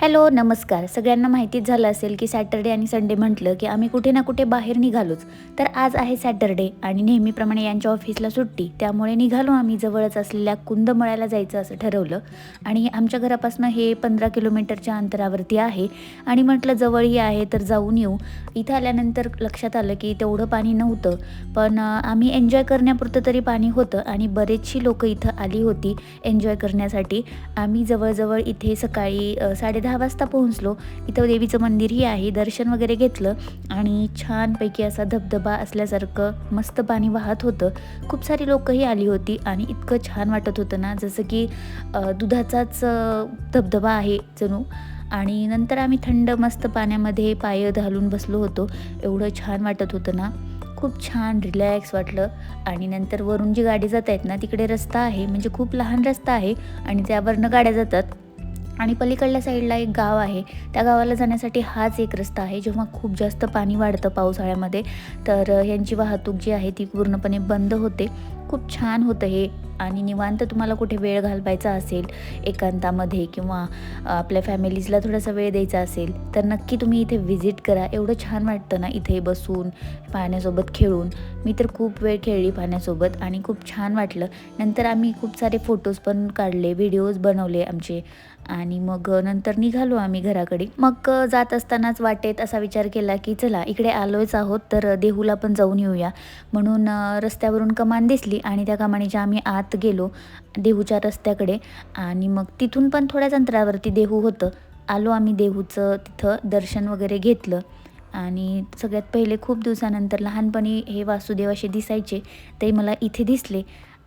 Hello नमस्कार. सगळ्यांना माहितीच झालं असेल की सॅटर्डे आणि संडे म्हटलं की आम्ही कुठे ना कुठे बाहेर निघालोच. तर आज आहे सॅटर्डे आणि नेहमीप्रमाणे यांच्या ऑफिसला सुट्टी. त्यामुळे निघालो आम्ही जवळच असलेल्या कुंदमळ्याला जायचं असं ठरवलं. आणि आमच्या घरापासून हे पंधरा किलोमीटरच्या अंतरावरती आहे. आणि म्हटलं जवळही आहे तर जाऊन येऊ. इथं आल्यानंतर लक्षात आलं की तेवढं पाणी नव्हतं. पण आम्ही एन्जॉय करण्यापुरतं तरी पाणी होतं आणि बरेचशी लोकं इथं आली होती एन्जॉय करण्यासाठी. आम्ही जवळजवळ इथे सकाळी साडेदहा दहा वाजता पोहोचलो. इथं देवीचं मंदिरही आहे. दर्शन वगैरे घेतलं आणि छानपैकी असा धबधबा असल्यासारखं मस्त पाणी वाहत होतं. खूप सारी लोकंही आली होती आणि इतकं छान वाटत होतं ना. जसं की दुधाचाच धबधबा आहे जणू. आणि नंतर आम्ही थंड मस्त पाण्यामध्ये पाय घालून बसलो होतो. एवढं छान वाटत होतं ना. खूप छान रिलॅक्स वाटलं. आणि नंतर वरून जी गाडी जात आहेत ना तिकडे रस्ता आहे. म्हणजे खूप लहान रस्ता आहे आणि त्यावरनं गाड्या जातात. आणि पलीकडल्या साईडला एक गाव आहे. त्या गावाला जाण्यासाठी हाच एक रस्ता आहे. जेव्हा खूप जास्त पाणी वाढतं पावसाळ्यामध्ये तर ह्यांची यांची वाहतूक जी आहे ती पूर्णपणे बंद होते. खूप छान होतं हे. आणि निवांत तुम्हाला कुठे वेळ घालवायचा असेल एकांतामध्ये किंवा आपल्या फॅमिलीजला थोडासा वेळ द्यायचा असेल तर नक्की तुम्ही इथे व्हिजिट करा. एवढं छान वाटतं ना इथे बसून पाण्यासोबत खेळून. मी तर खूप वेळ खेळली पाण्यासोबत आणि खूप छान वाटलं. नंतर आम्ही खूप सारे फोटोज पण काढले व्हिडिओज बनवले आमचे. आणि मग नंतर निघालो आम्ही घराकडे. मग जात असतानाच वाटेत असा विचार केला की चला इकडे आलोयच आहोत तर देहूला पण जाऊन येऊया. म्हणून रस्त्यावरून कमान दिसली आणि त्या कमानीच्या आम्ही आत गेलो देहूच्या रस्त्याकडे. आणि मग तिथून पण थोड्याच अंतरावरती देहू होतं. आलो आम्ही देहूचं तिथं दर्शन वगैरे घेतलं. आणि सगळ्यात पहिले खूप दिवसानंतर लहानपणी हे वासुदेव असे दिसायचे. ते मला इथे दिसले.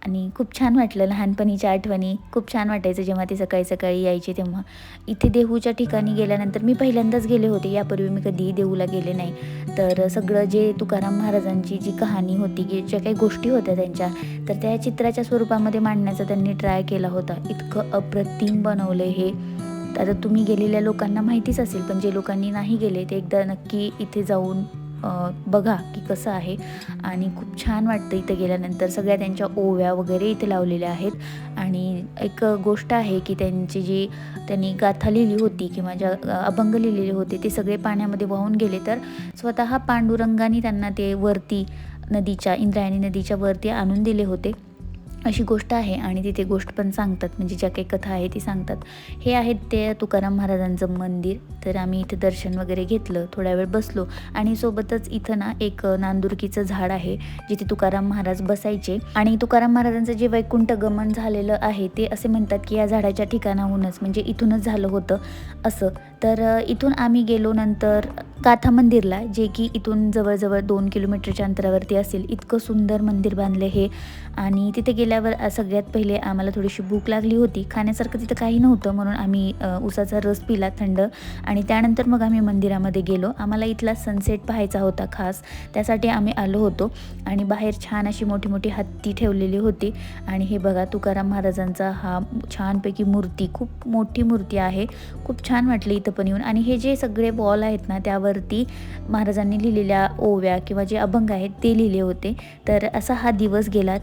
आणि खूप छान वाटलं लहानपणीच्या आठवणी. खूप छान वाटायचं जेव्हा ते सकाळी सकाळी यायचे तेव्हा. इथे देहूच्या ठिकाणी गेल्यानंतर मी पहिल्यांदाच गेले होते. यापूर्वी मी कधीही देहूला गेले नाही. तर सगळं जे तुकाराम महाराजांची जी कहाणी होती की ज्या काही गोष्टी होत्या त्यांच्या तर त्या चित्राच्या स्वरूपामध्ये मांडण्याचा त्यांनी ट्राय केला होता. इतकं अप्रतिम बनवलं हे. आता तुम्ही गेलेल्या लोकांना माहितीच असेल पण जे लोकांनी नाही गेले ते एकदा नक्की इथे जाऊन बघा की कसं आहे. आणि खूप छान वाटतं इथं गेल्यानंतर. सगळ्या त्यांच्या ओव्या वगैरे इथे लावलेल्या आहेत. आणि एक गोष्ट आहे की त्यांची जी त्यांनी गाथा लिहिली होती किंवा ज्या अभंग लिहिलेले होते ते सगळे पाण्यामध्ये वाहून गेले. तर स्वतः पांडुरंगाने त्यांना ते वरती नदीच्या इंद्रायणी नदीच्या वरती आणून दिले होते. अशी गोष्ट आहे. आणि तिथे गोष्ट पण सांगतात. म्हणजे ज्या काही कथा आहे ती सांगतात. हे आहेत ते तुकाराम महाराजांचं मंदिर. तर आम्ही इथे दर्शन वगैरे घेतलं थोड्या वेळ बसलो आणि सोबतच इथं ना एक नांदुरकीचं झाड आहे जिथे तुकाराम महाराज बसायचे. आणि तुकाराम महाराजांचं जे वैकुंठ गमन झालेलं आहे ते असे म्हणतात की या झाडाच्या ठिकाणाहूनच म्हणजे इथूनच झालं होतं असं. तर इथून आम्ही गेलो नंतर गाथा मंदिरला जे की इथून जवळजवळ दोन किलोमीटरच्या अंतरावरती असेल. इतकं सुंदर मंदिर बांधले हे. आणि तिथे गेल्यावर सगळ्यात पहिले आम्हाला थोडीशी भूक लागली होती. खाण्यासारखं तिथं काही नव्हतं म्हणून आम्ही उसाचा रस पिला थंड. आणि त्यानंतर मग आम्ही मंदिरामध्ये गेलो. आम्हाला इथला सनसेट पाहायचा होता खास. त्यासाठी आम्ही आलो होतो. आणि बाहेर छान अशी मोठी मोठी हत्ती ठेवलेली होती. आणि हे बघा तुकाराम महाराजांचा हा छानपैकी मूर्ती खूप मोठी मूर्ती आहे. खूप छान वाटली इथं पण येऊन. आणि हे जे सगळे बॉल आहेत ना त्यावरती महाराजांनी लिहिलेल्या ओव्या किंवा जे अभंग आहेत ते लिहिले होते. तर असा हा दिवस गेला.